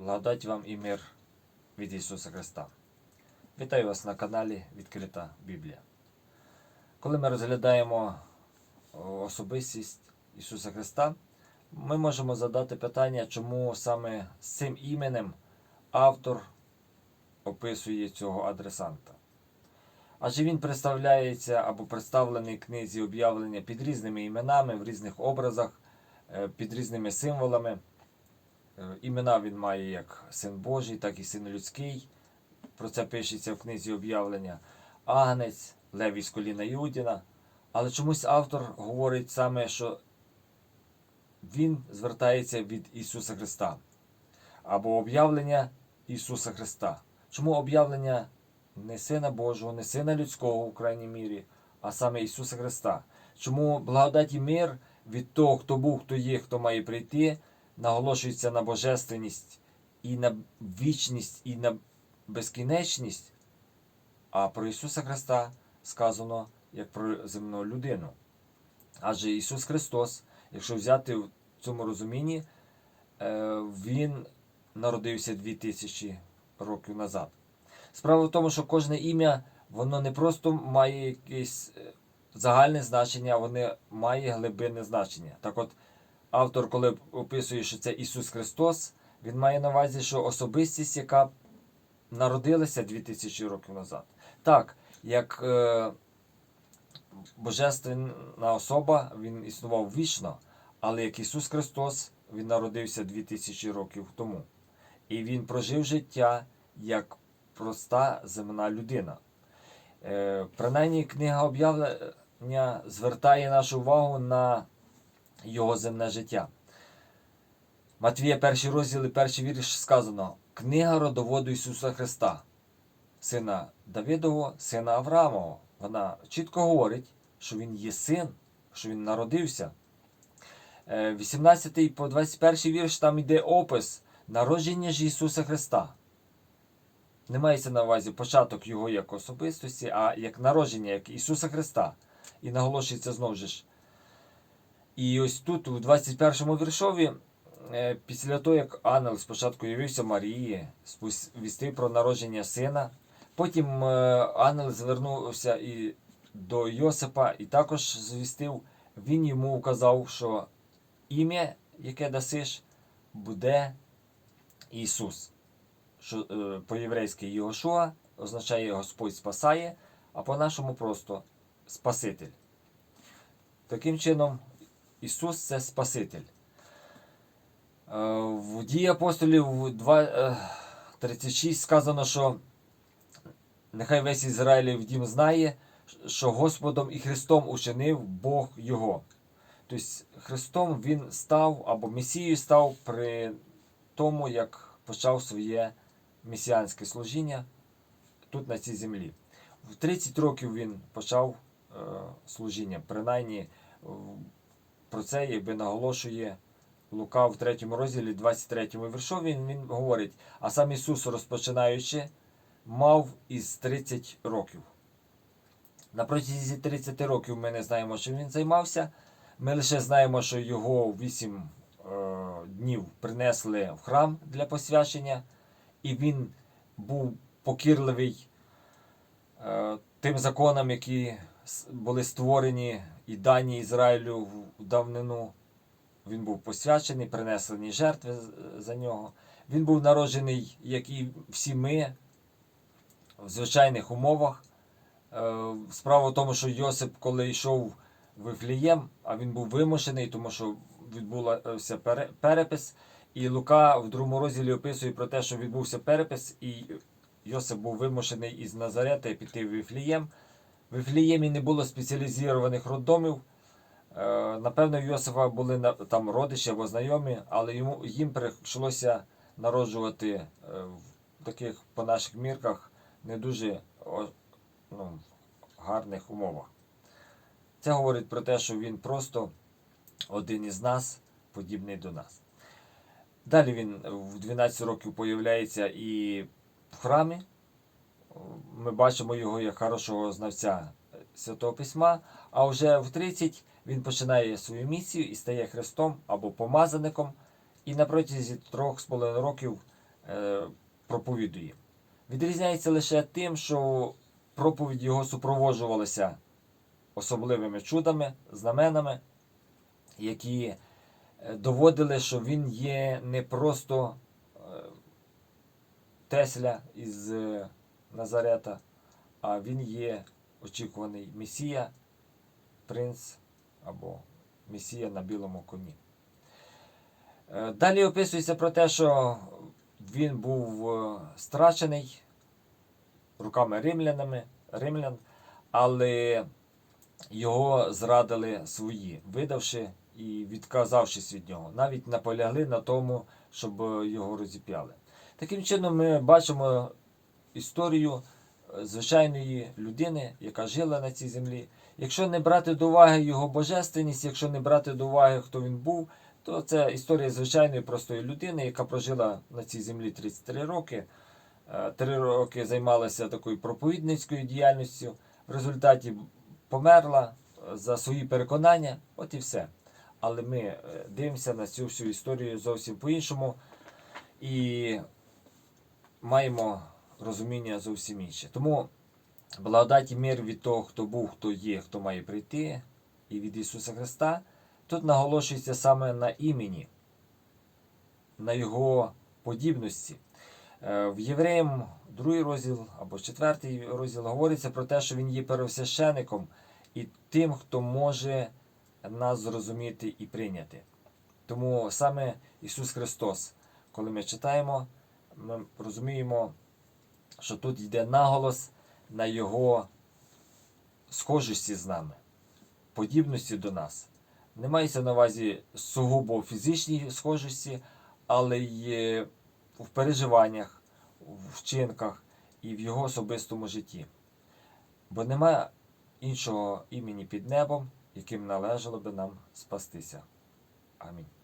Благодать вам і мир від Ісуса Христа. Вітаю вас на каналі Відкрита Біблія. Коли ми розглядаємо особистість Ісуса Христа, ми можемо задати питання, чому саме з цим іменем автор описує цього адресанта. Адже він представляється або представлений в книзі об'явлення під різними іменами, в різних образах, е, під різними символами. Е, Імена він має як син Божий, так і син людський. Про це пишеться в книзі об'явлення. Агнець, Лев із коліна Юдіна. Але чомусь автор говорить саме, що він звертається від Ісуса Христа. Або об'явлення Ісуса Христа. Чому об'явлення не Сина Божого, не Сина Людського в крайній мірі, а саме Ісуса Христа? Чому благодать і мир від того, хто був, хто є, хто має прийти, наголошується на божественність і на вічність, і на безкінечність, а про Ісуса Христа сказано як про земну людину. Адже Ісус Христос, якщо взяти в цьому розумінні, е, Він народився 2000 років назад. Справа в тому, що кожне ім'я, воно не просто має якесь е, загальне значення, а воно має глибинне значення. Так от, автор, коли описує, що це Ісус Христос, він має на увазі, що особистість, яка народилася 2000 років назад. Так, як е, божественна особа, він існував вічно, але як Ісус Христос, Він народився 2000 років тому. І Він прожив життя як проста земна людина. Е, принаймні, книга об'явлення звертає нашу увагу на його земне життя. Матвія, перший розділ і перший вірш сказано: Книга родоводу Ісуса Христа, сина Давидового, сина Авраамового. Вона чітко говорить, що він є син, що він народився. Е, 18 по 21 вірш там йде опис народження ж Ісуса Христа. Не мається на увазі початок Його як особистості, а як народження, як Ісуса Христа. І наголошується знову ж. І ось тут, у 21 віршові, е, після того, як ангел спочатку явився Марії, сповістив про народження сина, потім е, ангел звернувся і до Йосипа і також звістив, він йому указав, що ім'я, яке дасиш, буде Ісус. Що е, по-єврейськи Йошуа означає Господь спасає, а по-нашому просто Спаситель. Таким чином, Ісус це Спаситель. Е, В дії апостолів 2.36 сказано, що нехай весь Ізраїлів дім знає, що Господом і Христом учинив Бог Його. Тобто Христом Він став або Месією став при тому, як почав своє месіанське служіння тут на цій землі. В 30 років він почав е, служіння. Принаймні про це якби наголошує Лука в 3 розділі, 23 віршові, він, він говорить, а сам Ісус, розпочинаючи, мав із 30 років. На протязі 30 років ми не знаємо, чим він займався. Ми лише знаємо, що його 8 е, днів принесли в храм для посвячення, і він був покірливий е, тим законам, які були створені і дані Ізраїлю в давнину. Він був посвячений, принесені жертви за нього. Він був народжений, як і всі ми, в звичайних умовах. Е, Справа в тому, що Йосип, коли йшов в Вифлієм, а він був вимушений, тому що відбувся перепис. І Лука в другому розділі описує про те, що відбувся перепис, і Йосип був вимушений із Назарета піти в Вифлієм. В Вифліємі не було спеціалізованих роддомів. Е, Напевно, в Йосифа були там родичі або знайомі, але йому, їм прийшлося народжувати е, в таких, по наших мірках, не дуже ну, гарних умовах. Це говорить про те, що він просто один із нас, подібний до нас. Далі він в 12 років появляється і в храмі. Ми бачимо його як хорошого знавця Святого Письма, а вже в 30 він починає свою місію і стає Христом або помазаником. І на протязі трьох з половиною років е, проповідує. Відрізняється лише тим, що проповідь його супроводжувалася особливими чудами, знаменами, які е, доводили, що він є не просто е, Тесля із Назарета, а він є очікуваний Месія, принц або Месія на білому коні. Е, Далі описується про те, що він був е, страчений руками римлянами, римлян, але його зрадили свої, видавши і відказавшись від нього. Навіть наполягли на тому, щоб його розіп'яли. Таким чином, ми бачимо історію е, звичайної людини, яка жила на цій землі. Якщо не брати до уваги його божественність, якщо не брати до уваги, хто він був, то це історія звичайної простої людини, яка прожила на цій землі 33 роки. Е, Три роки займалася такою проповідницькою діяльністю. В результаті померла е, за свої переконання, от і все. Але ми дивимося на цю всю історію зовсім по-іншому і маємо розуміння зовсім інше. Тому благодать і мир від того, хто був, хто є, хто має прийти, і від Ісуса Христа, тут наголошується саме на імені, на Його подібності. Е, В Євреям другий розділ або четвертий розділ говориться про те, що він є первосвящеником і тим, хто може нас зрозуміти і прийняти. Тому саме Ісус Христос, коли ми читаємо, ми розуміємо, що тут йде наголос на Його схожості з нами, подібності до нас. Не мається на увазі сугубо фізичній схожості, але й в переживаннях, в вчинках і в його особистому житті. Бо нема іншого імені під небом, яким належало би нам спастися. Амінь.